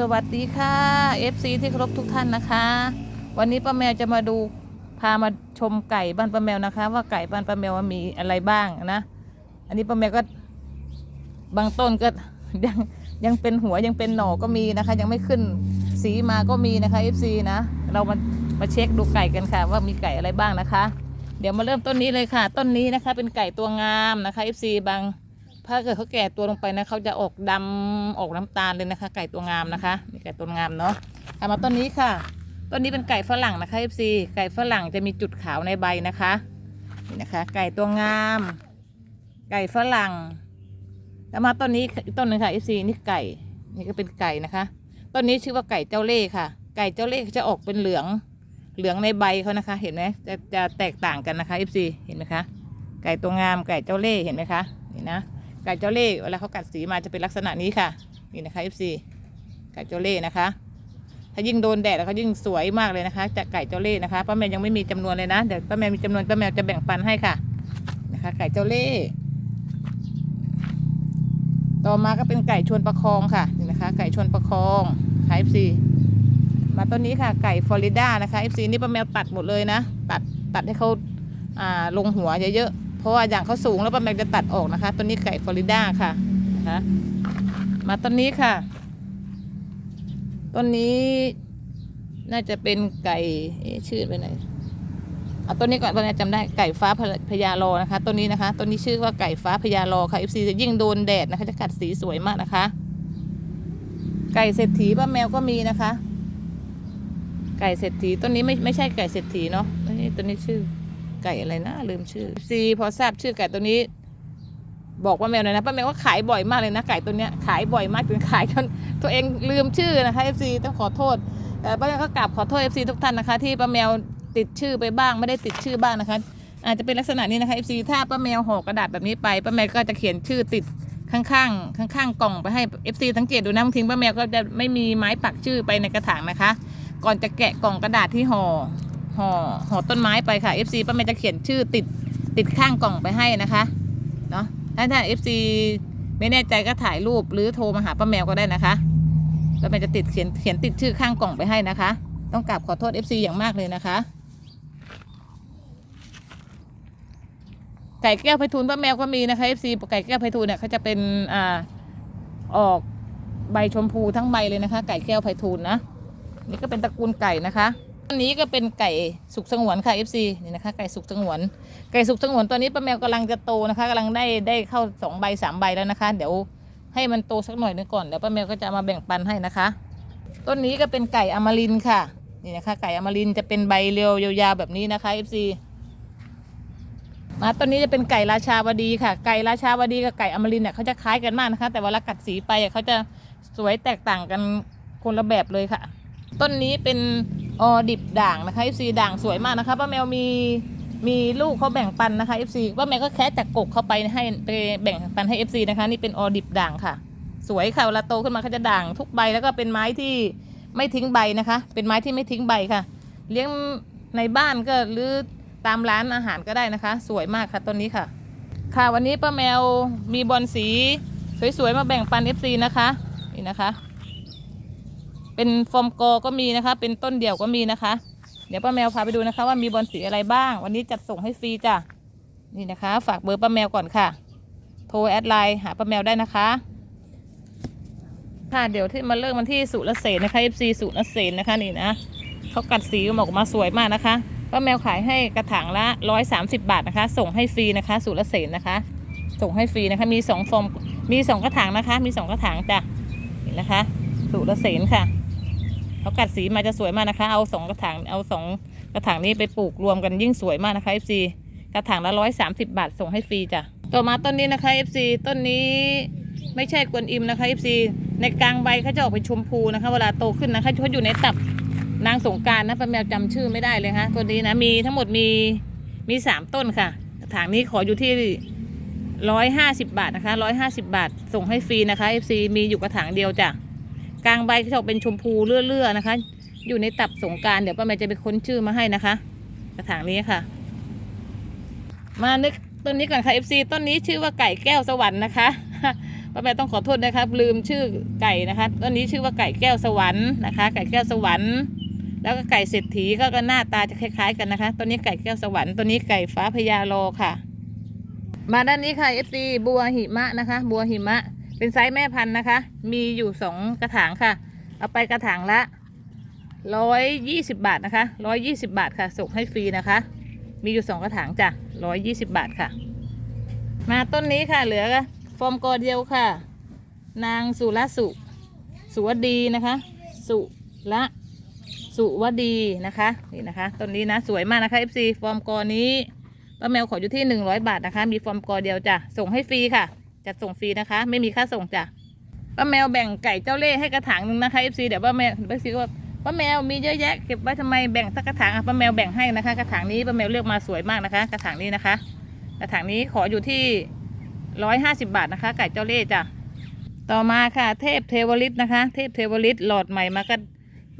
สวัสดีค่ะ FC ที่เคารพทุกท่านนะคะ วันนี้ป้าแมวจะมาดูพามาชมไก่บ้านป้าแมวนะคะ ว่าไก่บ้านป้าแมวมีอะไรบ้างนะ อันนี้ป้าแมวก็บางต้นก็ยังยังเป็นหัวยังเป็นหน่อก็มีนะคะ ยังไม่ขึ้นสีมาก็มีนะคะ FC นะเรามามาเช็คดูไก่กันค่ะ ว่ามีไก่อะไรบ้างนะคะ เดี๋ยวมาเริ่มต้นนี้เลยค่ะ ต้นนี้นะคะ เป็นไก่ตัวงามนะคะ FC บาง ถ้าเกิดเขาแก่ตัวลงไปนะเขาจะออกดำออกน้ำตาลเลยนะคะ ไก่ตัวงามนะคะนี่ไก่ตัวงามเนาะเอามาต้นนี้ค่ะ ต้นนี้เป็นไก่ฝรั่งนะคะ FC ไก่ฝรั่งจะมีจุดขาวในใบนะคะนี่นะคะ ไก่ตัวงาม ไก่ฝรั่งแล้วมาต้นนี้อีกต้นหนึ่งค่ะ FC นี่ไก่นี่ก็เป็นไก่นะคะต้นนี้ชื่อว่าไก่เจ้าเล่ห์ค่ะ ไก่เจ้าเล่ห์จะออกเป็นเหลืองเหลืองในใบเขานะคะ เห็นไหมจะจะแตกต่างกันนะคะ FC เห็นไหมคะไก่ตัวงามไก่เจ้าเล่ห์เห็นไหมคะนี่นะ ไก่เจ้าเล่ห์เวลาเขากัดสีมาจะเป็นลักษณะนี้ค่ะ นี่นะคะ FC ไก่เจ้าเล่ห์นะคะ ถ้ายิ่งโดนแดดแล้วเขายิ่งสวยมากเลยนะคะจากไก่เจ้าเล่ห์นะคะป้าแมวยังไม่มีจำนวนเลยนะเดี๋ยวป้าแมวมีจำนวนป้าแมวจะแบ่งปันให้ค่ะนะคะ ไก่เจ้าเล่ห์ต่อมาก็เป็นไก่ชวนประคองค่ะนี่นะคะ ไก่ชวนประคองค่ะ FC มาต้นนี้ค่ะไก่ฟลอริดานะคะ FC นี่ป้าแมวตัดหมดเลยนะ ตัดตัดให้เขาอ่าลงหัวเยอะๆ เพราะว่าอย่างเขาสูงแล้วป้าแมวจะตัดออกนะคะ ต้นนี้ไก่ฟลอริดาค่ะนะมาต้นนี้ค่ะ ต้นนี้น่าจะเป็นไก่ชื่อไปไหนเอาต้นนี้ก่อนป้าแมวจำได้ไก่ฟ้าพญาลอนะคะต้นนี้นะคะต้นนี้ชื่อว่าไก่ฟ้าพญาลอค่ะ FC จะยิ่งโดนแดดนะคะจะกัดสีสวยมากนะคะ ไก่เศรษฐีป้าแมวก็มีนะคะ ไก่เศรษฐีต้นนี้ไม่ไม่ใช่ไก่เศรษฐีเนาะต้นนี้ต้นนี้ชื่อ ไก่อะไรนะลืมชื่อซีพอทราบชื่อไก่ตัวนี้ บอกว่าแมวหน่อยนะป้าแมวว่าขายบ่อยมากเลยนะไก่ตัวเนี้ยขายบ่อยมากจนขายจนตัวเองลืมชื่อนะคะเอฟซีต้องขอโทษป้าแมวก็กราบขอโทษเอฟซีทุกท่านนะคะ ที่ป้าแมวติดชื่อไปบ้างไม่ได้ติดชื่อบ้างนะคะ อาจจะเป็นลักษณะนี้นะคะเอฟซีถ้าป้าแมวห่อกระดาษแบบนี้ไปป้าแมวก็จะเขียนชื่อติดข้างๆข้างๆกล่องไปให้เอฟซีสังเกตดูนะบางทีป้าแมวก็จะไม่มีไม้ปักชื่อไปในกระถางนะคะ ก่อนจะแกะกล่องกระดาษที่ห่อ ห่อห่อต้นไม้ไปค่ะ FC ป้าแมวจะเขียนชื่อติดติดข้างกล่องไปให้นะคะเนาะถ้าถ้า FC ไม่แน่ใจก็ถ่ายรูปหรือโทรมาหาป้าแมวก็ได้นะคะป้าแมวจะติดเขียนเขียนติดชื่อข้างกล่องไปให้นะคะ ต้องกราบขอโทษ FC อย่างมากเลยนะคะไก่แก้วไพฑูรย์ป้าแมวก็มีนะคะ FC ไก่แก้วไพฑูรย์เนี่ยเขาจะเป็นอ่าออกใบชมพูทั้งใบเลยนะคะ ไก่แก้วไพฑูรย์นะนี่ก็เป็นตระกูลไก่นะคะ อันนี้ก็เป็นไก่สุกสงวนค่ะ FC นี่นะคะ ไก่สุกสงวน ไก่สุกสงวนตัวนี้ป้าแมวกำลังจะโตนะคะกำลังได้ได้เข้าสองใบสามใบแล้วนะคะ เดี๋ยวให้มันโตสักหน่อยนึงก่อนเดี๋ยวป้าแมวก็จะมาแบ่งปันให้นะคะ ต้นนี้ก็เป็นไก่อมรินค่ะนี่นะคะ ไก่อมรินจะเป็นใบเรียวยาวๆแบบนี้นะคะ FC มาต้นนี้จะเป็นไก่ราชาวดีค่ะ ไก่ราชาวดีกับไก่อมรินเนี่ยเขาจะคล้ายกันมากนะคะ แต่เวลากัดสีไปเขาจะสวยแตกต่างกันคนละแบบเลยค่ะ ต้นนี้เป็น ออดิบด่างนะคะ FC ด่างสวยมากนะคะป้าแมวมีมีลูกเขาแบ่งปันนะคะ FC ป้าแมวก็แค่จากกกเข้าไปให้ไปแบ่งปันให้ FC นะคะ นี่เป็นออดิบด่างค่ะ สวยค่ะเวลาโตขึ้นมาเขาจะด่างทุกใบแล้วก็เป็นไม้ที่ไม่ทิ้งใบนะคะ เป็นไม้ที่ไม่ทิ้งใบค่ะ เลี้ยงในบ้านก็หรือตามร้านอาหารก็ได้นะคะ สวยมากค่ะต้นนี้ค่ะ ค่ะวันนี้ป้าแมวมีบอลสีสวยๆมาแบ่งปัน FC นะคะนี่นะคะ เป็นฟอร์มโกก็มีนะคะ เป็นต้นเดี่ยวก็มีนะคะ เดี๋ยวป้าแมวพาไปดูนะคะ ว่ามีบอลสีอะไรบ้าง วันนี้จัดส่งให้ฟรีจ้ะนี่นะคะ ฝากเบอร์ป้าแมวก่อนค่ะ โทรแอดไลน์หาป้าแมวได้นะคะค่ะเดี๋ยวที่มาเริ่มมันที่สุรเสนนะคะ FC สุรเสนนะคะนี่นะเขากัดสีออกมาสวยมากนะคะป้าแมวขายให้กระถางละร้อยสามสิบาทนะคะ ส่งให้ฟรีนะคะ สุรเสนนะคะ ส่งให้ฟรีนะคะ มีสองฟอร์มมีสองกระถางนะคะ มีสองกระถางจ้ะนี่นะคะ สุรเสนค่ะ เขากัดสีมาจะสวยมากนะคะ เอาสองกระถางเอาสองกระถางนี้ไปปลูกรวมกันยิ่งสวยมากนะคะ FC กระถางละร้อยสามสิบาทส่งให้ฟรีจ้ะต่อมาต้นนี้นะคะ FC ต้นนี้ไม่ใช่กวนอิมนะคะ FC ในกลางใบเขาจะออกเป็นชมพูนะคะ เวลาโตขึ้นนะคะเขาอยู่ในตับนางสงการนะป้าแมวจำชื่อไม่ได้เลยค่ะตัวนี้นะมีทั้งหมดมีมีสามต้นค่ะกระถางนี้ขออยู่ที่ร้อยห้าสิบาทนะคะร้อยห้าสิบาทส่งให้ฟรีนะคะ FC มีอยู่กระถางเดียวจ้ะ กลางใบเขาจะออกเป็นชมพูเลื่อๆนะคะ อยู่ในตับสงการเดี๋ยวป้าแมวจะไปค้นชื่อมาให้นะคะ กระถางนี้ค่ะ มานึกต้นนี้ก่อนค่ะ FC ต้นนี้ชื่อว่าไก่แก้วสวรรค์นะคะป้าแมวต้องขอโทษนะครับ ลืมชื่อไก่นะคะต้นนี้ชื่อว่าไก่แก้วสวรรค์นะคะ ไก่แก้วสวรรค์ แล้วก็ไก่เศรษฐีก็หน้าตาจะคล้าย ๆ กันนะคะตัวนี้ไก่แก้วสวรรค์ตัวนี้ไก่ฟ้าพญาโลค่ะ มาด้านนี้ค่ะ FC บัวหิมะนะคะ บัวหิมะ เป็นไซส์แม่พันธุ์นะคะ มีอยู่สองกระถางค่ะ เอาไปกระถางละร้อยยี่สิบบาทนะคะร้อยยี่สิบาทค่ะ ส่งให้ฟรีนะคะ มีอยู่สองกระถางจ้ะร้อยยี่สิบาทค่ะ มาต้นนี้ค่ะ เหลือฟอร์มกอเดียวค่ะ นางสุรสุ สุวดีนะคะ สุละสุวดีนะคะนี่นะคะต้นนี้นะสวยมากนะคะ FC ฟอร์มกอนี้ป้าแมวขออยู่ที่ 100 บาทนะคะ มีฟอร์มกอเดียวจ้ะส่งให้ฟรีค่ะ จัดส่งฟรีนะคะ ไม่มีค่าส่งจ้ะป้าแมวแบ่งไก่เจ้าเล่ห์ให้กระถางหนึ่งนะคะ FC เดี๋ยวป้าแมวป้าซีว่าป้าแมวมีเยอะแยะเก็บไว้ทำไมแบ่งสักกระถางอะป้าแมวแบ่งให้นะคะ กระถางนี้ป้าแมวเลือกมาสวยมากนะคะ กระถางนี้นะคะ กระถางนี้ขออยู่ที่ร้อยห้าสิบาทนะคะ ไก่เจ้าเล่ห์จ้ะต่อมาค่ะ เทพเทวฤทธิ์นะคะ เทพเทวฤทธิ์หลอดใหม่มาก็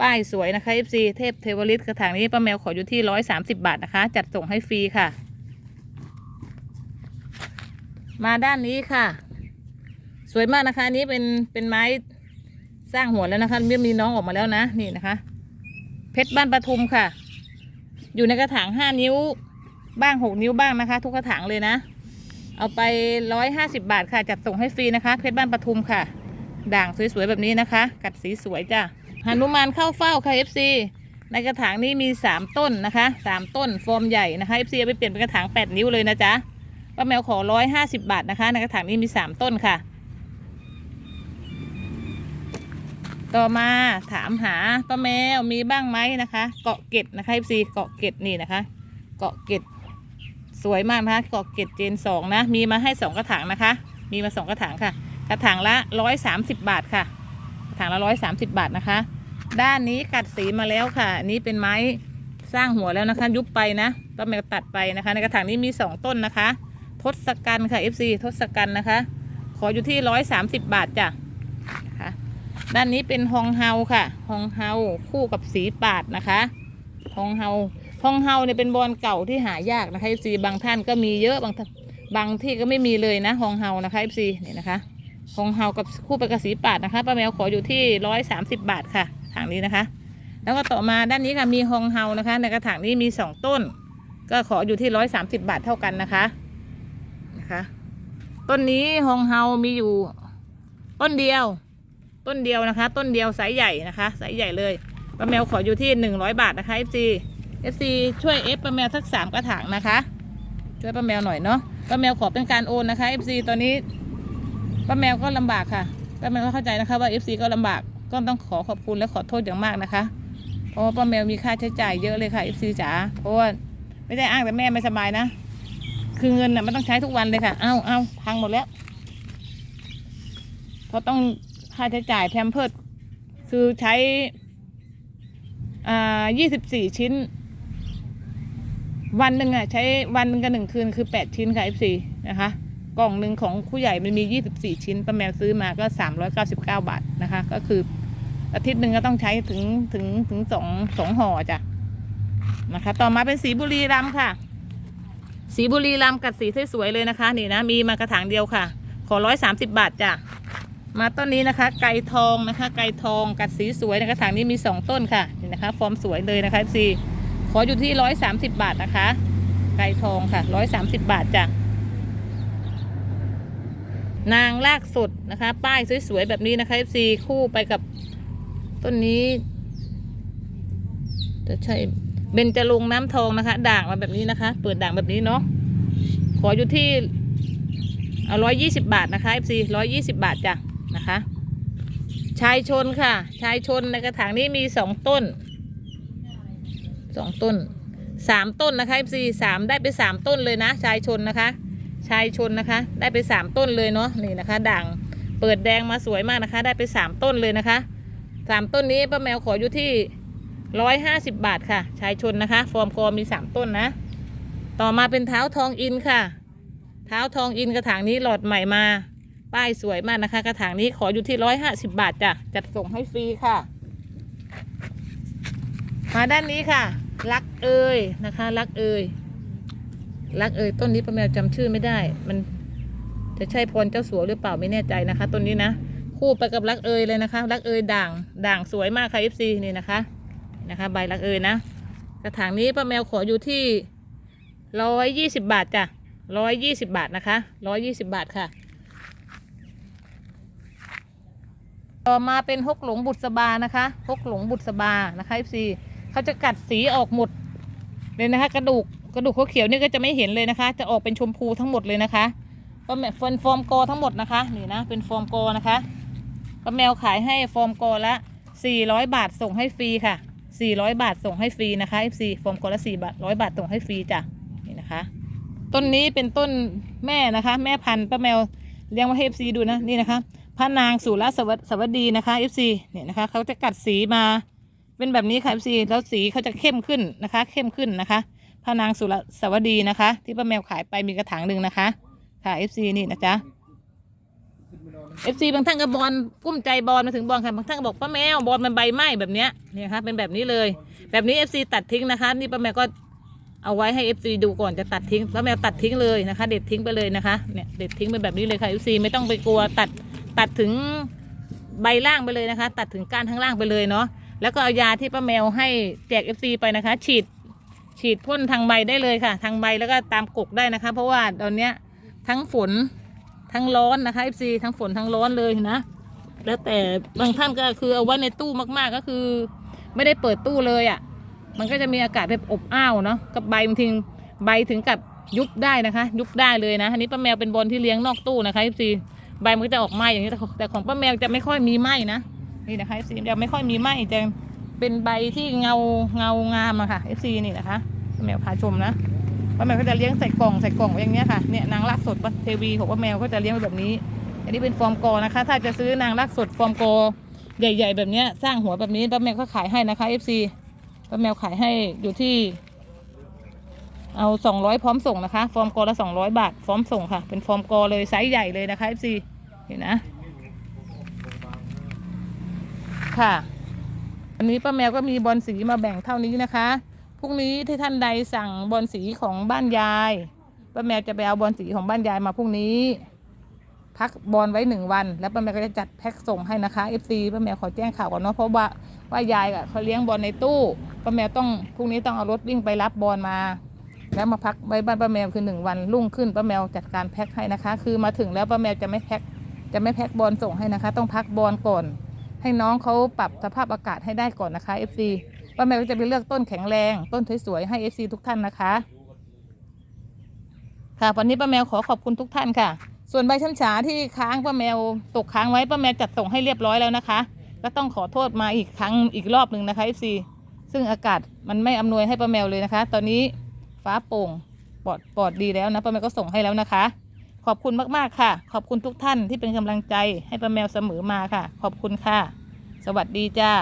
ป้ายสวยนะคะ FC เทพเทวฤทธิ์กระถางนี้ป้าแมวขออยู่ที่ร้อยสามสิบาทนะคะ จัดส่งให้ฟรีค่ะ มาด้านนี้ค่ะ สวยมากนะคะนี้เป็นเป็นไม้สร้างหัวแล้วนะคะมีมีน้องออกมาแล้วนะนี่นะคะ เพชรบ้านปทุมค่ะ อยู่ในกระถางห้านิ้วบ้างหกนิ้วบ้างนะคะ ทุกกระถางเลยนะ เอาไปร้อยห้าสิบาทค่ะ จัดส่งให้ฟรีนะคะ เพชรบ้านปทุมค่ะ ด่างสวยๆแบบนี้นะคะ กัดสีสวยจ้ะหนุมานเข้าเฝ้าค่ะ FC ในกระถางนี้มี3ต้นนะคะ3ต้นฟอร์มใหญ่นะคะ FC เอาไปเปลี่ยนเป็นกระถาง8นิ้วเลยนะจ๊ะ ป้าแมวขอ150บาทนะคะในกระถางนี้มี3ต้นค่ะ ต่อมาถามหาป้าแมวมีบ้างไหมนะคะ เกาะเกตนะคะ FC เกาะเกตนี่นะคะ เกาะเกตสวยมากนะคะเกาะเกตเจนสองนะ มีมาให้2กระถางนะคะ มีมา2กระถางค่ะ กระถางละ130บาทค่ะ กระถังละร้อยสามสิบบาทนะคะ ด้านนี้กัดสีมาแล้วค่ะอันนี้เป็นไม้สร้างหัวแล้วนะคะ ยุบไปนะป้าแมวตัดไปนะคะ ในกระถางนี้มีสองต้นนะคะ ทศกัณฐ์ค่ะ FC ทศกัณฐ์นะคะ ขออยู่ที่ร้อยสามสิบบาทจ้ะนะคะด้านนี้เป็นฮองเฮาค่ะฮองเฮาคู่กับสีปาดนะคะฮองเฮาฮองเฮาเนี่ยเป็นบอลเก่าที่หายากนะคะ FC บางท่านก็มีเยอะบางบางที่ก็ไม่มีเลยนะฮองเฮานะคะ FC นี่นะคะฮองเฮากับคู่ไปกระสีปาดนะคะป้าแมวขออยู่ที่ร้อยสามสิบบาทค่ะถังนี้นะคะ แล้วก็ต่อมาด้านนี้ค่ะมีฮองเฮานะคะ ในกระถางนี้มีสองต้น ก็ขออยู่ที่ร้อยสามสิบบาทเท่ากันนะคะ นะคะ ต้นนี้ฮองเฮามีอยู่ ต้นเดียว ต้นเดียวนะคะ ต้นเดียวไซส์ใหญ่นะคะไซส์ใหญ่เลยป้าแมวขออยู่ที่หนึ่งร้อยบาทนะคะ FC FC ช่วยเอฟป้าแมวสักสามกระถางนะคะ ช่วยป้าแมวหน่อยเนาะป้าแมวขอเป็นการโอนนะคะ FC ตอนนี้ป้าแมวก็ลำบากค่ะป้าแมวก็เข้าใจนะคะว่า FC ก็ลำบากก็ต้องขอขอบคุณและขอโทษอย่างมากนะคะเพราะว่าป้าแมวมีค่าใช้จ่ายเยอะเลยค่ะ FC จ๋าเพราะว่าไม่ได้อ้างแต่แม่ไม่สบายนะ คือเงินน่ะมันต้องใช้ทุกวันเลยค่ะ เอาเอาพังหมดแล้ว เพราะต้องค่าใช้จ่ายแพมเพิร์ดคือใช้ อ่ายี่สิบสี่ชิ้น วันหนึ่งอะ ใช้วันหนึ่งกับหนึ่งคืนคือแปดชิ้นค่ะ FC นะคะ กล่องหนึ่งของผู้ใหญ่มันมี24ชิ้นป้าแมวซื้อมาก็399บาทนะคะ ก็คืออาทิตย์หนึ่งก็ต้องใช้ถึงถึงถึงสองสองห่อจ้ะนะคะ ต่อมาเป็นสีบุรีรัมย์ค่ะ สีบุรีรัมกัดสีสวยๆเลยนะคะนี่นะมีมากระถางเดียวค่ะ ขอ130บบาทจ้ะมาต้นนี้นะคะ ไก่ทองนะคะ ไก่ทองกัดสีสวยในกระถางนี้มี 2 ต้นค่ะนี่นะคะ ฟอร์มสวยเลยนะคะสีขออยู่ที่ 130 บาทนะคะ ไก่ทองค่ะ 130 บาทจ้ะนางลากสดนะคะ ป้ายสวยๆแบบนี้นะคะ FC คู่ไปกับต้นนี้ จะใช่ เบญจรงน้ำทองนะคะ ด่างมาแบบนี้นะคะ เปิดด่างแบบนี้เนาะขออยู่ที่เอาร้อยยี่สิบาทนะคะ FC ร้อยยี่สิบาทจ้ะนะคะ ชายชนค่ะ ชายชนในกระถางนี้มีสองต้นสองต้นสามต้นนะคะ FC สามได้ไปสามต้นเลยนะ ชายชนนะคะ ชายชนนะคะ ได้ไปสามต้นเลยเนาะนี่นะคะ ด่างเปิดแดงมาสวยมากนะคะ ได้ไปสามต้นเลยนะคะสามต้นนี้ป้าแมวขออยู่ที่ ร้อยห้าสิบบาทค่ะ ชายชนนะคะ ฟอร์มกอมีสามต้นนะ ต่อมาเป็นเท้าทองอินค่ะ เท้าทองอินกระถางนี้หลอดใหม่มา ป้ายสวยมากนะคะ กระถางนี้ขออยู่ที่ร้อยห้าสิบบาทจ้ะ จัดส่งให้ฟรีค่ะ มาด้านนี้ค่ะ รักเอ่ยนะคะ รักเอ่ยรักเอ่ยต้นนี้ป้าแมวจำชื่อไม่ได้ มันจะใช่พรเจ้าสัวหรือเปล่าไม่แน่ใจนะคะต้นนี้นะ คู่ไปกับรักเอยเลยนะคะ รักเอยด่างด่างสวยมากค่ะ FC นี่นะคะ นะคะ ใบรักเอยนะ กระถางนี้ป้าแมวขออยู่ที่ร้อยยี่สิบบาทจ้ะร้อยยี่สิบบาทนะคะร้อยยี่สิบบาทค่ะ ต่อมาเป็นฮกหลงบุษบานะคะฮกหลงบุษบานะคะ FC เขาจะกัดสีออกหมดเลยนะคะ กระดูกกระดูกเขาเขียวนี่ก็จะไม่เห็นเลยนะคะ จะออกเป็นชมพูทั้งหมดเลยนะคะป้าแมวฟนฟอร์มกอทั้งหมดนะคะนี่นะเป็นฟอร์มกอนะคะป้าแมวขายให้ฟอร์มกอละ400บาทส่งให้ฟรีค่ะ 400 บาทส่งให้ฟรีนะคะ FC ฟอร์มกละ4บาท100 บาทส่งให้ฟรีจ้ะนี่นะคะ ต้นนี้เป็นต้นแม่นะคะ แม่พันธุ์ป้าแมวเลี้ยงไว้ให้ FC ดูนะนี่นะคะพระนางสุรสวัสสวัสดีนะคะ FC เนี่ยนะคะเขาจะกัดสีมาเป็นแบบนี้ค่ะ FC แล้วสีเขาจะเข้มขึ้นนะคะ เข้มขึ้นนะคะพระนางสุรสวัสดีนะคะ ที่ป้าแมวขายไปมีกระถางหนึ่งนะคะค่ะ FC นี่นะจ๊ะ FC บางท่านก็บอลกุ้มใจบอลมาถึงบอลค่ะบางท่านก็บอกป้าแมวบอลมันใบไหม้แบบเนี้ยเนี่ยค่ะเป็นแบบนี้เลย แบบนี้ FC ตัดทิ้งนะคะ นี่ป้าแมวก็เอาไว้ให้ FC ดูก่อนจะตัดทิ้งป้าแมวตัดทิ้งเลยนะคะ เด็ดทิ้งไปเลยนะคะเนี่ยเด็ดทิ้งไปแบบนี้เลยค่ะ FC ไม่ต้องไปกลัวตัดตัดถึงใบล่างไปเลยนะคะ ตัดถึงก้านข้างล่างไปเลยเนาะแล้วก็เอายาที่ป้าแมวให้แจก FC ไปนะคะ ฉีดฉีดพ่นทางใบได้เลยค่ะ ทางใบแล้วก็ตามกกได้นะคะ เพราะว่าตอนเนี้ยทั้งฝน ทั้งร้อนนะคะ FC ทั้งฝนทั้งร้อนเลยนะ แล้วแต่บางท่านก็คือเอาไว้ในตู้มากๆก็คือ ไม่ได้เปิดตู้เลยอะ่ะ มันก็จะมีอากาศแบบอบอ้าวเนาะกับใบบางทีใบถึงกับยุบได้นะคะ ยุบได้เลยนะอันนี้ป้าแมวเป็นบอลที่เลี้ยงนอกตู้นะคะ FC ใบมันก็จะออกไหมอย่างนี้แต่ของแต่ของป้าแมวจะไม่ค่อยมีไหมนะนี่นะคะ FC จะไม่ค่อยมีไหมจะเป็นใบที่เงาเงางามอะค่ะ FC นี่นะคะป้าแมวพาชมนะ ป้าแมวก็จะเลี้ยงใส่กล่องใส่กล่องอย่างเงี้ยค่ะเนี่ยนางรักสดเทวีของป้าแมวก็จะเลี้ยงแบบนี้ อันนี้เป็นฟอร์มกอนะคะ ถ้าจะซื้อนางรักสดฟอร์มกอใหญ่ ๆ แบบเนี้ยสร้างหัวแบบนี้ป้าแมวก็ขายให้นะคะ FC ป้าแมวขายให้อยู่ที่ เอาสองร้อยพร้อมส่งนะคะ ฟอร์มกอละสองร้อยบาทพร้อมส่งค่ะ เป็นฟอร์มกอเลยไซส์ใหญ่เลยนะคะ FC เห็นนะค่ะ อันนี้ป้าแมวก็มีบอลสีมาแบ่งเท่านี้นะคะ รุ่งนี้ที่ท่านใดสั่งบอลสีของบ้านยายป้าแมวจะไปเอาบอลสีของบ้านยายมาพรุ่งนี้ พักบอลไว้หนึ่งวัน แล้วป้าแมวก็จะจัดแพ็คส่งให้นะคะ FC ป้าแมวขอแจ้งข่าวก่อนเนาะเพราะว่าว่ายายอะเขาเลี้ยงบอลในตู้ป้าแมวต้องพรุ่งนี้ต้องเอารถวิ่งไปรับบอลมา แล้วมาพักไว้บ้านป้าแมวคือหนึ่งวันรุ่งขึ้นป้าแมวจัดการแพ็คให้นะคะ คือมาถึงแล้วป้าแมวจะไม่แพ็คจะไม่แพ็คบอลส่งให้นะคะ ต้องพักบอลก่อน ให้น้องเขาปรับสภาพอากาศให้ได้ก่อนนะคะ FC ป้าแมวก็จะไปเลือกต้นแข็งแรง ต้นสวยๆให้ FC ทุกท่านนะคะ ค่ะวันนี้ป้าแมวขอขอบคุณทุกท่านค่ะ ส่วนใบช้ำฉาที่ค้างป้าแมวตกค้างไว้ป้าแมวจัดส่งให้เรียบร้อยแล้วนะคะ ก็ต้องขอโทษมาอีกครั้งอีกรอบหนึ่งนะคะ FC ซึ่งอากาศมันไม่อำนวยให้ป้าแมวเลยนะคะ ตอนนี้ฟ้าโปร่งปลอดปลอดดีแล้วนะป้าแมวก็ส่งให้แล้วนะคะ ขอบคุณมากๆค่ะ ขอบคุณทุกท่านที่เป็นกำลังใจให้ป้าแมวเสมอมาค่ะ ขอบคุณค่ะ สวัสดีจ้า